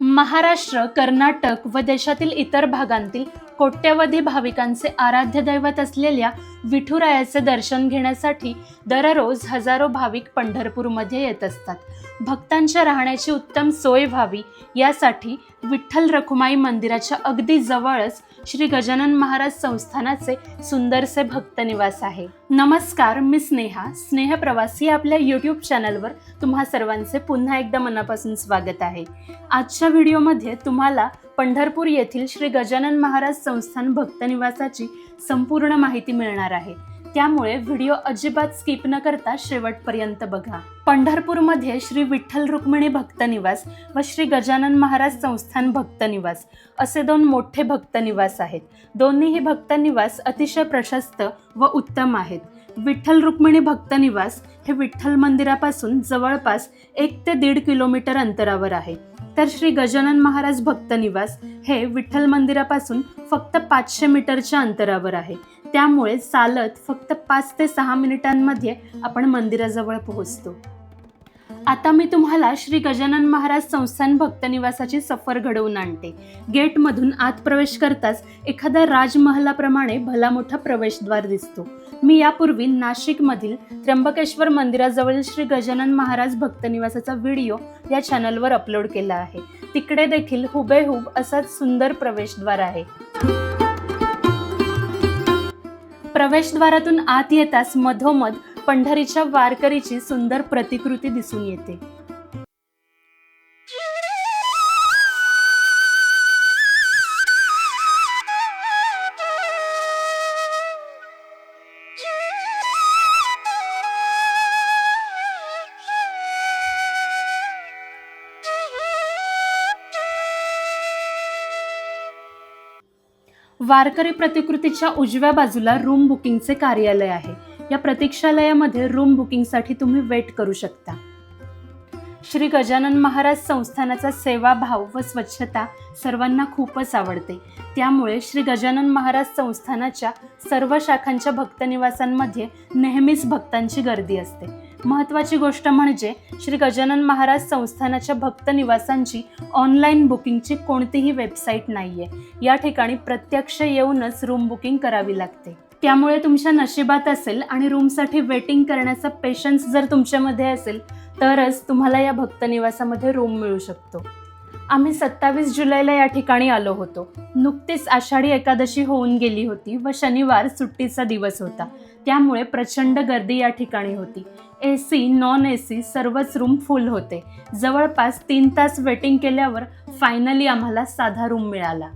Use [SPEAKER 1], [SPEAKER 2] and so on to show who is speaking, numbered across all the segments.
[SPEAKER 1] महाराष्ट्र कर्नाटक व देशातील इतर भागांतील कोट्यवधी भाविकांचे आराध्य दैवत असलेल्या विठुरायाचे दर्शन घेण्यासाठी दररोज हजारो भाविक पंढरपूरमध्ये येत असतात. भक्तांच्या राहण्याची उत्तम सोय व्हावी यासाठी विठ्ठल रखुमाई मंदिराच्या अगदी जवळच श्री गजानन महाराज संस्थानाचे सुंदरसे भक्त निवास आहे. नमस्कार मी स्नेहा. स्नेह प्रवासी आपल्या यूट्यूब चॅनलवर तुम्हा सर्वांचे पुन्हा एकदा मनापासून स्वागत आहे. आजच्या व्हिडिओमध्ये तुम्हाला पंढरपूर येथील श्री गजानन महाराज संस्थान भक्त निवासाची संपूर्ण माहिती मिळणार आहे. त्यामुळे व्हिडिओ अजिबात स्किप न करता शेवटपर्यंत बघा. पंढरपूरमध्ये श्री विठ्ठल रुक्मिणी भक्त निवास व श्री गजानन महाराज संस्थान भक्त निवास असे दोन मोठे भक्त निवास आहेत. दोन्हीही भक्त निवास अतिशय प्रशस्त व उत्तम आहेत. विठ्ठल रुक्मिणी भक्त निवास हे विठ्ठल मंदिरापासून जवळपास एक ते दीड किलोमीटर अंतरावर आहे. तर श्री गजानन महाराज भक्त निवास हे विठ्ठल मंदिरापासून फक्त पाचशे मीटरच्या अंतरावर आहे. त्यामुळे चालत फक्त पाच ते सहा मिनिटांमध्ये आपण मंदिराजवळ पोहोचतो. आता मी तुम्हाला श्री गजानन महाराज संस्थान भक्त निवासाची सफर घडवून आणते. गेटमधून आत प्रवेश करताच एखाद्या राजमहलाप्रमाणे भला मोठा प्रवेशद्वार दिसतो. मी यापूर्वी नाशिकमधील त्र्यंबकेश्वर मंदिराजवळील श्री गजानन महाराज भक्त निवासाचा व्हिडिओ या चॅनलवर अपलोड केला आहे. तिकडे देखील हुबेहूब असाच सुंदर प्रवेशद्वार आहे. प्रवेशद्वारातून आत येताच मधोमध पंढरीच्या वारकरीची सुंदर प्रतिकृती दिसून येते. वारकरी प्रतिकृतीच्या उजव्या बाजूला रूम बुकिंगचे कार्यालय आहे. या प्रतीक्षालयामध्ये रूम बुकिंगसाठी तुम्ही वेट करू शकता. श्री गजानन महाराज संस्थानाचा सेवाभाव व स्वच्छता सर्वांना खूपच आवडते. त्यामुळे श्री गजानन महाराज संस्थानाच्या सर्व शाखांच्या भक्तनिवासांमध्ये नेहमीच भक्तांची गर्दी असते. महत्त्वाची गोष्ट म्हणजे श्री गजानन महाराज संस्थानाच्या भक्त निवासांची ऑनलाईन बुकिंगची कोणतीही वेबसाईट नाहीये. या ठिकाणी प्रत्यक्ष येऊनच रूम बुकिंग करावी लागते. त्यामुळे तुमच्या नशिबात असेल आणि रूमसाठी वेटिंग करण्याचा पेशन्स जर तुमच्यामध्ये असेल तरच तुम्हाला या भक्त निवासामध्ये रूम मिळू शकतो. आम्ही सत्तावीस जुलैला या ठिकाणी आलो होतो. नुकतीच आषाढी एकादशी होऊन गेली होती व शनिवार सुट्टीचा दिवस होता. त्यामुळे प्रचंड गर्दी या ठिकाणी होती. A C non A C सर्वच रूम फुल होते. जवळपास तीन तास वेटिंग केल्यावर फायनली आम्हाला साधा रूम मिळाला.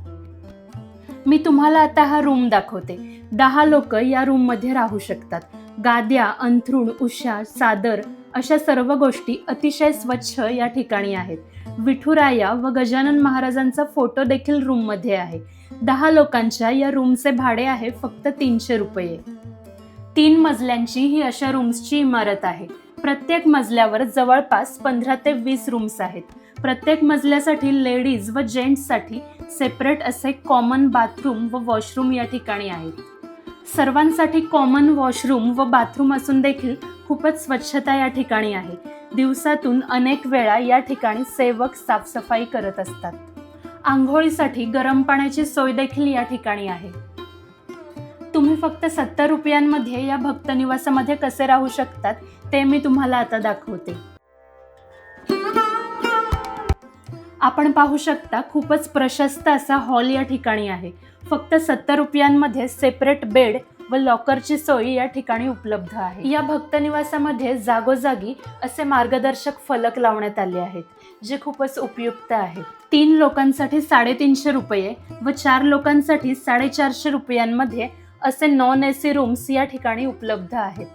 [SPEAKER 1] मी तुम्हाला आता हा रूम दाखवते. दहा लोक या रूममध्ये राहू शकतात. गाद्या अंथरूण उषा चादर अशा सर्व गोष्टी अतिशय स्वच्छ या ठिकाणी आहेत. विठुराया व गजानन महाराजांचा फोटो देखील रूममध्ये आहे. दहा लोकांच्या या रूमचे भाडे आहे फक्त तीनशे रुपये. तीन मजल्यांची ही अशा रूम्सची इमारत आहे. प्रत्येक मजल्यावर जवळपास पंधरा ते वीस रूम्स आहेत. प्रत्येक मजल्यासाठी लेडीज व जेंट्ससाठी सेपरेट असे कॉमन बाथरूम व वॉशरूम या ठिकाणी आहेत. सर्वांसाठी कॉमन वॉशरूम व बाथरूम असून देखील खूपच स्वच्छता या ठिकाणी आहे. दिवसातून अनेक वेळा या ठिकाणी सेवक साफसफाई करत असतात. आंघोळीसाठी गरम पाण्याची सोय देखील या ठिकाणी आहे. तुम्ही फक्त सत्तर रुपयांमध्ये या भक्त निवासामध्ये कसे राहू शकतात ते मी तुम्हाला आता दाखवते. आपण पाहू शकता खूपच प्रशस्त असा हॉल या ठिकाणी आहे. फक्त सत्तर रुपयांमध्ये सेपरेट बेड व लॉकरची सोय या ठिकाणी उपलब्ध आहे. या भक्त निवासामध्ये जागोजागी असे मार्गदर्शक फलक लावण्यात आले आहेत जे खूपच उपयुक्त आहेत तीन लोकांसाठी साडेतीनशे रुपये व चार लोकांसाठी साडेचारशे रुपयांमध्ये असे नॉन ए सी रूम्स या ठिकाणी उपलब्ध आहेत.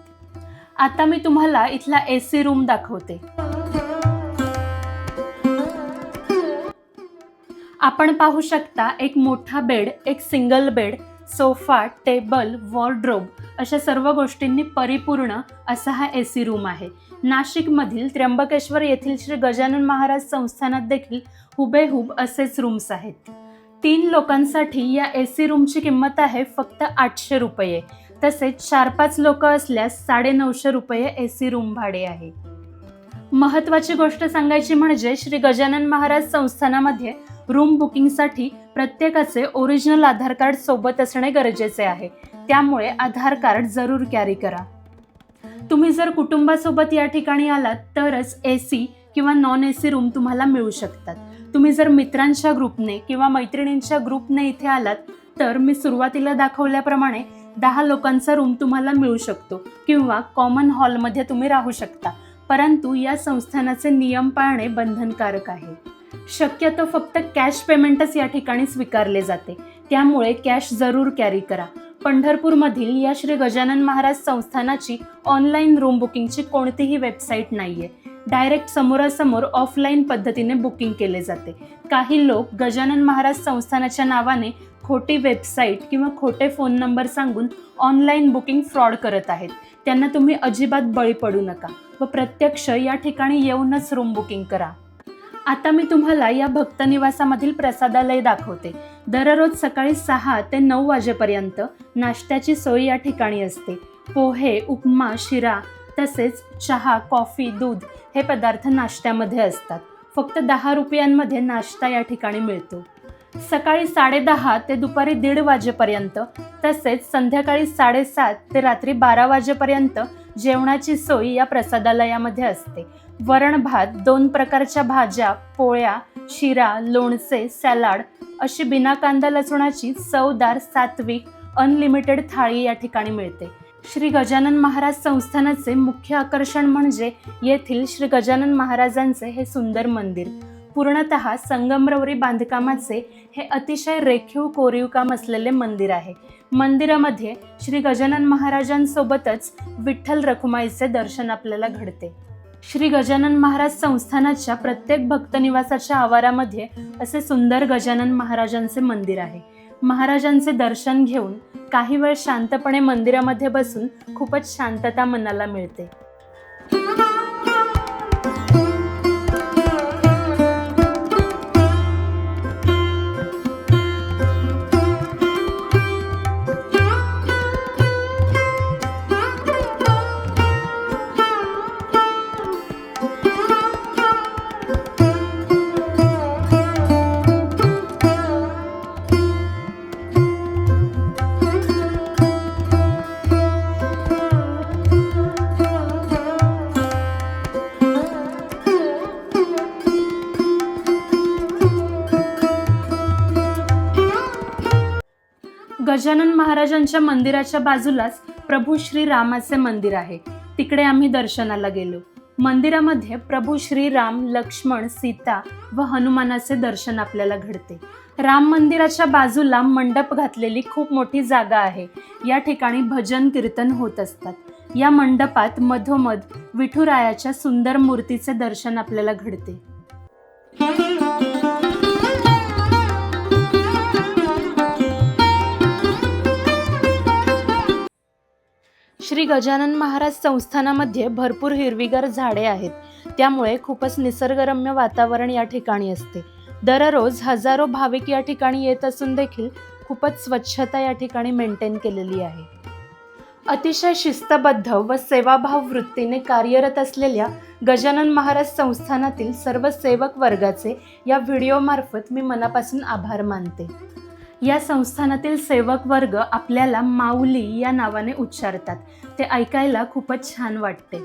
[SPEAKER 1] आता मी तुम्हाला इथला ए सी रूम दाखवते. आपण पाहू शकता एक मोठा बेड एक single bed sofa table wardrobe अशा सर्व गोष्टींनी परिपूर्ण असा हा ए सी रूम आहे. नाशिकमधील त्र्यंबकेश्वर येथील श्री गजानन महाराज संस्थानात देखील हुबेहूब असेच रूम्स आहेत. तीन लोकांसाठी या ए सी रूमची किंमत आहे फक्त आठशे रुपये. तसेच चार पाच लोक असल्यास साडेनऊशे रुपये ए सी रूम भाडे आहे. महत्त्वाची गोष्ट सांगायची म्हणजे श्री गजानन महाराज संस्थानामध्ये रूम बुकिंगसाठी प्रत्येकाचे ओरिजिनल आधार कार्ड सोबत असणे गरजेचे आहे. त्यामुळे आधार कार्ड जरूर कॅरी करा. तुम्ही जर कुटुंबासोबत या ठिकाणी आलात तरच ए सी किंवा नॉन ए सी रूम तुम्हाला मिळू शकतात. तुम्ही जर मित्रांच्या ग्रुपने किंवा मैत्रिणींच्या ग्रुपने इथे आलात तर मी सुरुवातीला दाखवल्याप्रमाणे दहा लोकांचा रूम तुम्हाला मिळू शकतो किंवा कॉमन हॉलमध्ये तुम्ही राहू शकता. परंतु या संस्थानाचे नियम पाळणे बंधनकारक आहे. शक्यतो फक्त कॅश पेमेंटच या ठिकाणी स्वीकारले जाते. त्यामुळे कॅश जरूर कॅरी करा. पंढरपूरमधील या श्री गजानन महाराज संस्थानाची ऑनलाईन रूम बुकिंगची कोणतीही वेबसाईट नाहीये. डायरेक्ट समोरासमोर ऑफलाईन पद्धतीने बुकिंग केले जाते. काही लोक गजानन महाराज संस्थानाच्या नावाने खोटी वेबसाईट किंवा खोटे फोन नंबर सांगून ऑनलाईन बुकिंग फ्रॉड करत आहेत. त्यांना तुम्ही अजिबात बळी पडू नका व प्रत्यक्ष या ठिकाणी येऊनच रूम बुकिंग करा. आता मी तुम्हाला या भक्त निवासामधील प्रसादालय दाखवते. दररोज सकाळी सहा ते नऊ वाजेपर्यंत नाश्त्याची सोय या ठिकाणी असते. पोहे उपमा शिरा तसेच चहा कॉफी दूध हे पदार्थ नाश्त्यामध्ये असतात. फक्त दहा रुपयांमध्ये नाश्ता या ठिकाणी मिळतो. सकाळी साडेदहा ते दुपारी दीड वाजेपर्यंत तसेच संध्याकाळी साडेसात ते रात्री बारा वाजेपर्यंत जेवणाची सोय या प्रसादालयामध्ये असते. वरण भात दोन प्रकारच्या भाज्या पोळ्या शिरा लोणचे सॅलाड अशी बिना कांदा लसूणाची चवदार सात्विक अनलिमिटेड थाळी या ठिकाणी मिळते. श्री गजानन महाराज संस्थानाचे मुख्य आकर्षण म्हणजे येथील श्री गजानन महाराजांचे हे सुंदर मंदिर. पूर्णत संगमरवरी बांधकामाचे हे अतिशय रेखीव कोरीव काम असलेले मंदिर आहे. मंदिरामध्ये श्री गजानन महाराजांसोबतच विठ्ठल रखुमाईचे दर्शन आपल्याला घडते. श्री गजानन महाराज संस्थानाच्या प्रत्येक भक्तनिवासाच्या आवारामध्ये असे सुंदर गजानन महाराजांचे मंदिर आहे. महाराजांचे दर्शन घेऊन काही वेळ शांतपणे मंदिरामध्ये बसून खूपच शांतता मनाला मिळते. गजानन महाराजांच्या मंदिराच्या बाजूलाच प्रभू श्री रामाचे मंदिर आहे. तिकडे आम्ही दर्शनाला गेलो. मंदिरामध्ये प्रभू श्रीराम लक्ष्मण सीता व हनुमानाचे दर्शन आपल्याला घडते. राम मंदिराच्या बाजूला मंडप घातलेली खूप मोठी जागा आहे. या ठिकाणी भजन कीर्तन होत असतात. या मंडपात मधोमध विठुरायाच्या सुंदर मूर्तीचे दर्शन आपल्याला घडते. श्री गजानन महाराज संस्थानामध्ये भरपूर हिरवीगार झाडे आहेत. त्यामुळे खूपच निसर्गरम्य वातावरण या ठिकाणी असते. दररोज हजारो भाविक या ठिकाणी येत असून देखील खूपच स्वच्छता या ठिकाणी मेंटेन केलेली आहे. अतिशय शिस्तबद्ध व सेवाभाव वृत्तीने कार्यरत असलेल्या गजानन महाराज संस्थानातील सर्व सेवक वर्गाचे या व्हिडिओमार्फत मी मनापासून आभार मानते. या संस्थानातील सेवक वर्ग आपल्याला माऊली या नावाने उच्चारतात. ते ऐकायला खूपच छान वाटते.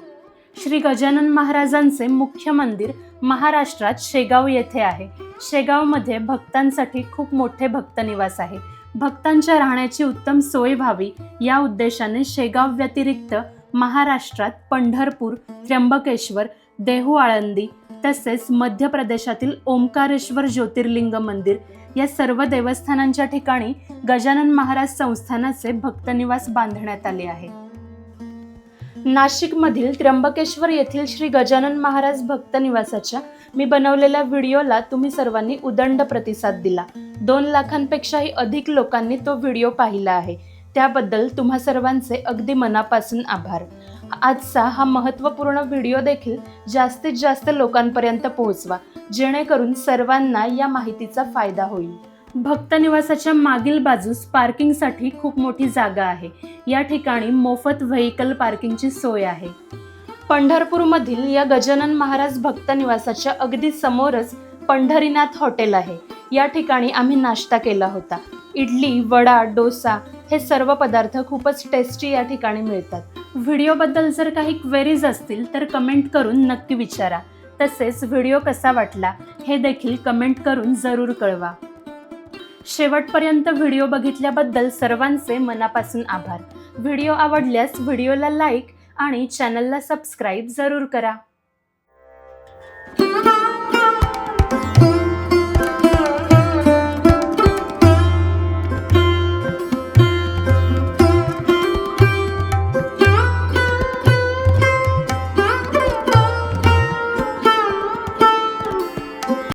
[SPEAKER 1] श्री गजानन महाराजांचे मुख्य मंदिर महाराष्ट्रात शेगाव येथे आहे. शेगावमध्ये भक्तांसाठी खूप मोठे भक्तनिवास आहे. भक्तांच्या राहण्याची उत्तम सोय व्हावी या उद्देशाने शेगाव व्यतिरिक्त महाराष्ट्रात पंढरपूर त्र्यंबकेश्वर देहू आळंदी तसेच मध्य प्रदेशातील ओंकारेश्वर ज्योतिर्लिंग मंदिर या सर्व देवस्थानांच्या ठिकाणी गजानन महाराज संस्थानाचे भक्तनिवास बांधण्यात आले आहे. नाशिकमधील त्र्यंबकेश्वर येथील श्री गजानन महाराज भक्त निवासाच्या मी बनवलेल्या व्हिडिओला तुम्ही सर्वांनी उदंड प्रतिसाद दिला. दोन लाखांपेक्षाही अधिक लोकांनी तो व्हिडिओ पाहिला आहे. त्याबद्दल तुम्हा सर्वांचे अगदी मनापासून आभार. आजचा हा महत्त्वपूर्ण व्हिडिओ देखील जास्तीत जास्त लोकांपर्यंत पोहोचवा जेणेकरून सर्वांना या माहितीचा फायदा होईल. भक्त निवासाच्या मागील बाजूस पार्किंगसाठी खूप मोठी जागा आहे. या ठिकाणी मोफत व्हेकल पार्किंगची सोय आहे. पंढरपूरमधील या गजानन महाराज भक्त निवासाच्या अगदी समोरच पंढरीनाथ हॉटेल आहे. या ठिकाणी आम्ही नाश्ता केला होता. इडली वडा डोसा हे सर्व पदार्थ खूपच टेस्टी या ठिकाणी मिळतात. व्हिडिओबद्दल जर काही क्वेरीज असतील तर कमेंट करून नक्की विचारा. तसेच व्हिडिओ कसा वाटला हे देखील कमेंट करून जरूर कळवा. शेवटपर्यंत व्हिडिओ बघितल्याबद्दल सर्वांचे मनापासून आभार. व्हिडिओ आवडल्यास व्हिडिओला लाईक आणि चॅनलला सबस्क्राईब जरूर करा.